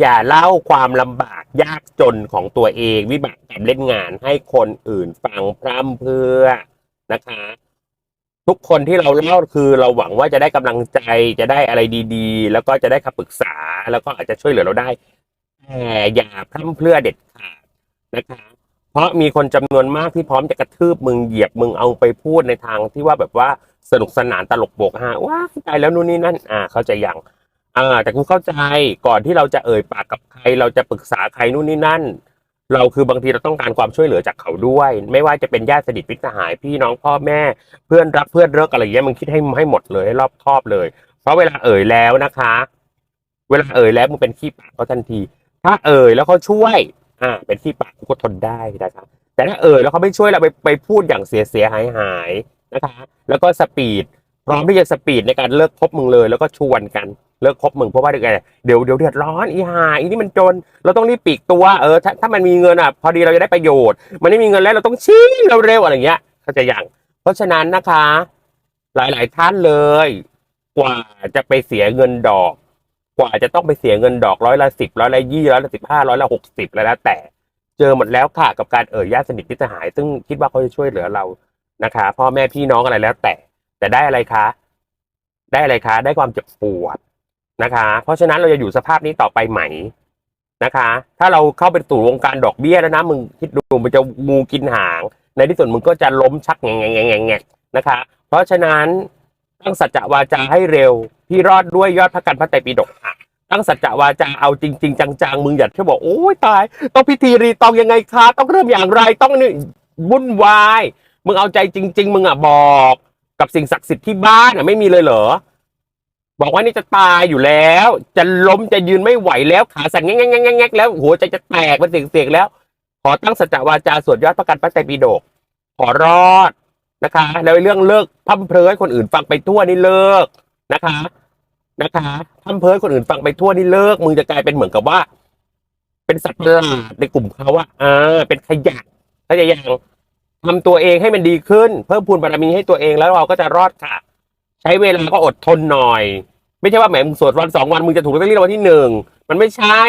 อย่าเล่าความลำบากยากจนของตัวเองวิบากกรรมเล่นงานให้คนอื่นฟังพร่ำเพื่อนะคะ ทุกคนที่เราเล่าคือเราหวังว่าจะได้กำลังใจจะได้อะไรดีๆ แล้วก็จะได้คำปรึกษาแล้วก็อาจจะช่วยเหลือเราได้แต่อย่าพร่ำเพื่อเด็ดขาดนะคะ เพราะมีคนจำนวนมากที่พร้อมจะกระทืบมึงเหยียบมึงเอาไปพูดในทางที่ว่าแบบว่าสนุกสนานตลกโปกฮาว้าตายแล้วนู่นนี่นั่นอ่า เขาใจยัง อ่าแต่กูเข้าใจก่อนที่เราจะเอ่ยปากกับใคร เราจะปรึกษาใครนู่นนี่นั่น เราคือบางทีเราต้องการความช่วยเหลือจากเขาด้วย ไม่ว่าจะเป็นญาติสนิทพิตรสหายพี่น้องพ่อแม่ เพื่อนรักเพื่อนเลิกอะไรอย่างเงี้ยมึงคิดให้ให้หมดเลยให้รอบคอบเลย เพราะเวลาเอ่ยแล้วนะคะ เวลาเอ่ยแล้วมึงเป็นขี้ปากเขาทันที ถ้าเอ่ยแล้วเขาช่วย อ่า เป็นขี้ปากกูก็ทนได้นะครับแต่ถ้าเอ่ยแล้วเขาไม่ช่วยเราไปไปพูดอย่างเสียเสียหายหายนะคะ แล้วก็สปีด พร้อมที่จะสปีดในการเลิกคบมึงเลย แล้วก็ชวนกันเลิกคบมึงเพราะว่าเดี๋ยวเดี๋ยวเดี๋ยวเดือดร้อนอีหาอีนี่มันจน เราต้องรีบปีกตัวเออถ้าถ้ามันมีเงินอะ พอดีเราจะได้ประโยชน์ มันไม่มีเงินแล้วเราต้องชิงเร็วๆอะไรเงี้ยเข้าใจยังเพราะฉะนั้นนะคะ หลายๆท่านเลย กว่าจะไปเสียเงินดอก กว่าจะต้องไปเสียเงินดอกร้อยละสิบร้อยละยี่ร้อยละสิบห้าร้อยละหกสิบแล้วแต่ เจอหมดแล้วค่ะกับการเอ่ยญาติสนิทพิตรหาย ซึ่งคิดว่าเขาจะช่วยเหลือเรานะคะ พ่อแม่พี่น้องอะไรแล้วแต่ แต่ได้อะไรคะ ได้อะไรคะ ได้ความเจ็บปวดนะคะ เพราะฉะนั้นเราจะอยู่สภาพนี้ต่อไปไหมนะคะ ถ้าเราเข้าไปสู่วงการดอกเบี้ยแล้วนะมึงคิดดูมันจะงูกินหาง ในที่สุดมึงก็จะล้มชักแงงแงงแงงแงนะคะ เพราะฉะนั้นตั้งสัจจะวาจาให้เร็วพี่รอดด้วยยอดพระกันพระไตรปิฎกค่ะตั้งสัจจะวาจาเอาจริง ๆ จังๆมึงอย่าแค่บอกโอ้ยตาย ต้องพิธีรีตองยังไงคะต้องเริ่มอย่างไรต้องนี่วุ่นวาย มึงเอาใจจริง ๆ มึงอะบอก กับสิ่งศักดิ์สิทธิ์ที่บ้านอะไม่มีเลยเหรอ บอกว่านี่จะตายอยู่แล้ว จะล้มจะยืนไม่ไหวแล้วขาสั่นแง่งแง่งแง่แล้วหัวใจจะแตกเป็นเสียงๆแล้ว ขอตั้งสัจวาจาสวดยอดประกันพระไตรปิฎกขอรอดนะคะ แล้วเรื่องเลิกพั่มเพลอให้คนอื่นฟังไปทั่วนี่เลิกนะคะนะคะทำเพ้อให้คนอื่นฟังไปทั่วนี่เลิกมึงจะกลายเป็นเหมือนกับว่า เป็นสัตว์ประหลาดในกลุ่มเขาว่าอ่าเป็นขยะเข้าใจยัง ทำตัวเองให้มันดีขึ้น เพิ่มพูนบารมีให้ตัวเองแล้วเราก็จะรอดค่ะ ใช้เวลาก็อดทนหน่อย ไม่ใช่ว่าแหมมึงสวดวันสองวันมึงจะถูกลอตเตอรี่รางวัลที่หนึ่งมันไม่ใช่